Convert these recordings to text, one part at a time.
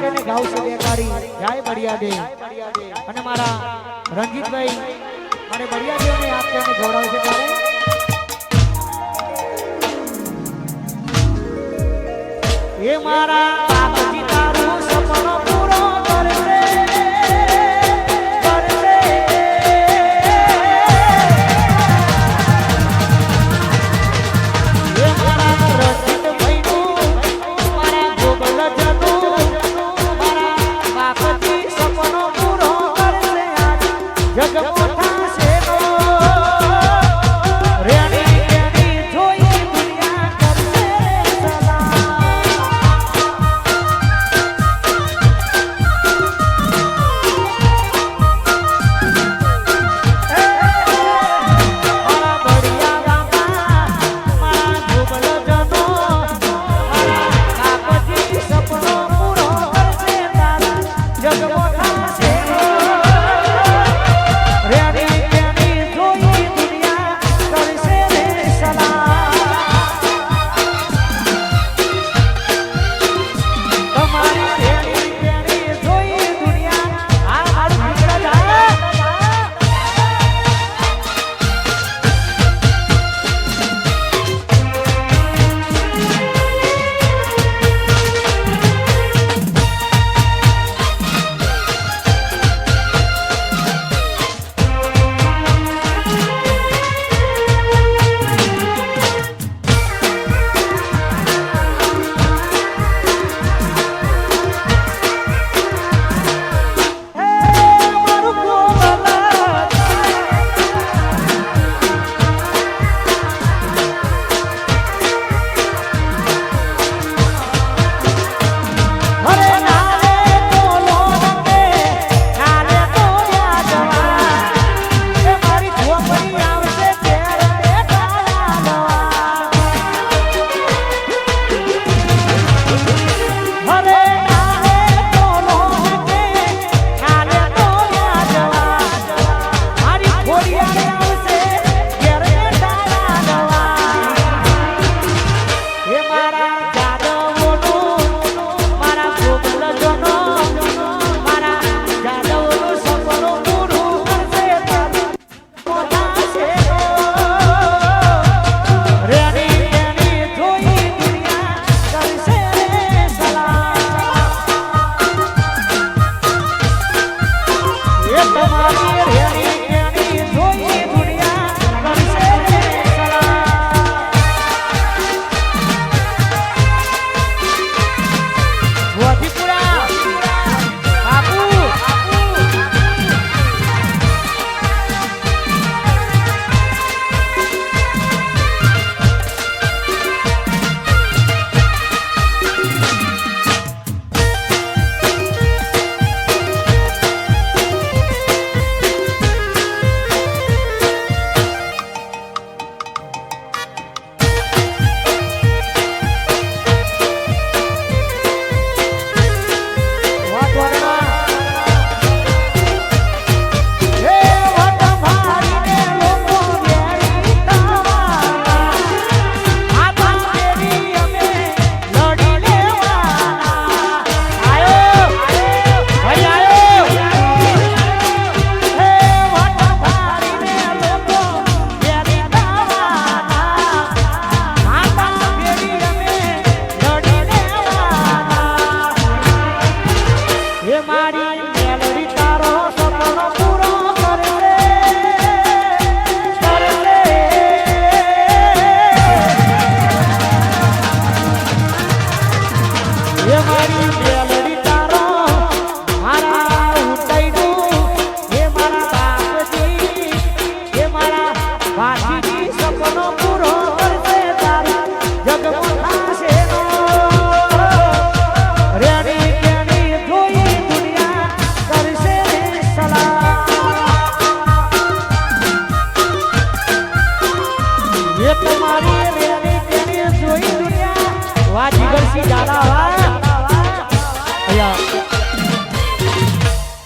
મિત્રને ગાઉ છે બેકારી જય બળિયાદે અને મારા રંજીતભાઈ અને બળિયાદેવને આપને અમે જોડાવ છે ત્યારે. એ મારા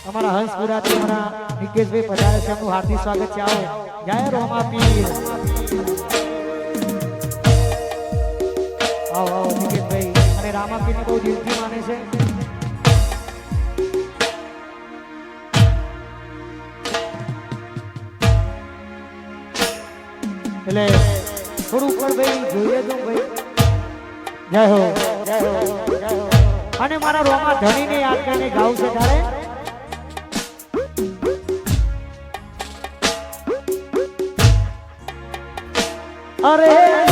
અમારા હંસ ગુજરાતી અમારા નિકેશભાઈ પધારે છે. એમનું હાર્દિક સ્વાગત છે. આવો. જય રોમા પીર આવો આવો, નિકેશભાઈ. અને રામા પીરને બહુ દિલથી માને છે. એટલે થોડું પણ ભાઈ જોઈએ તો ભાઈ. જય હો. અને મારા રોમા ધણીને યાદ કરીને ગાવું છે તારે? અરે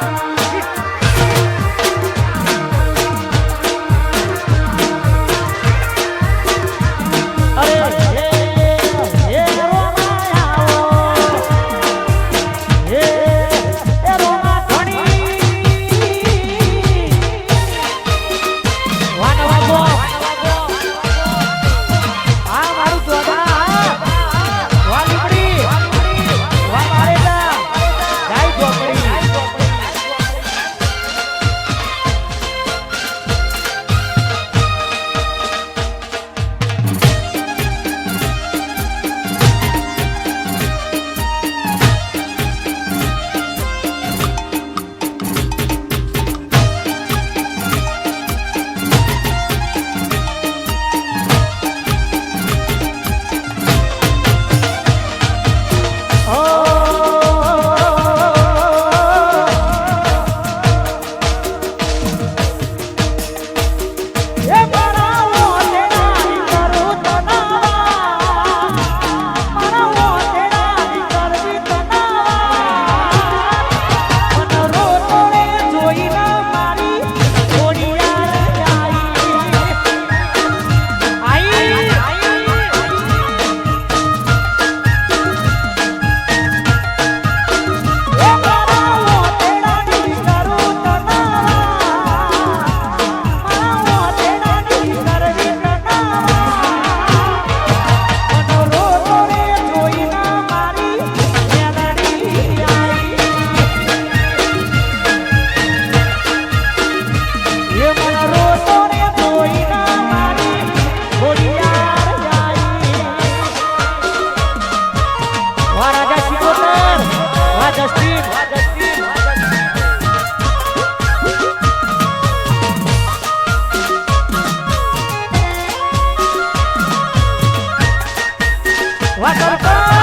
Thank. Waterfall.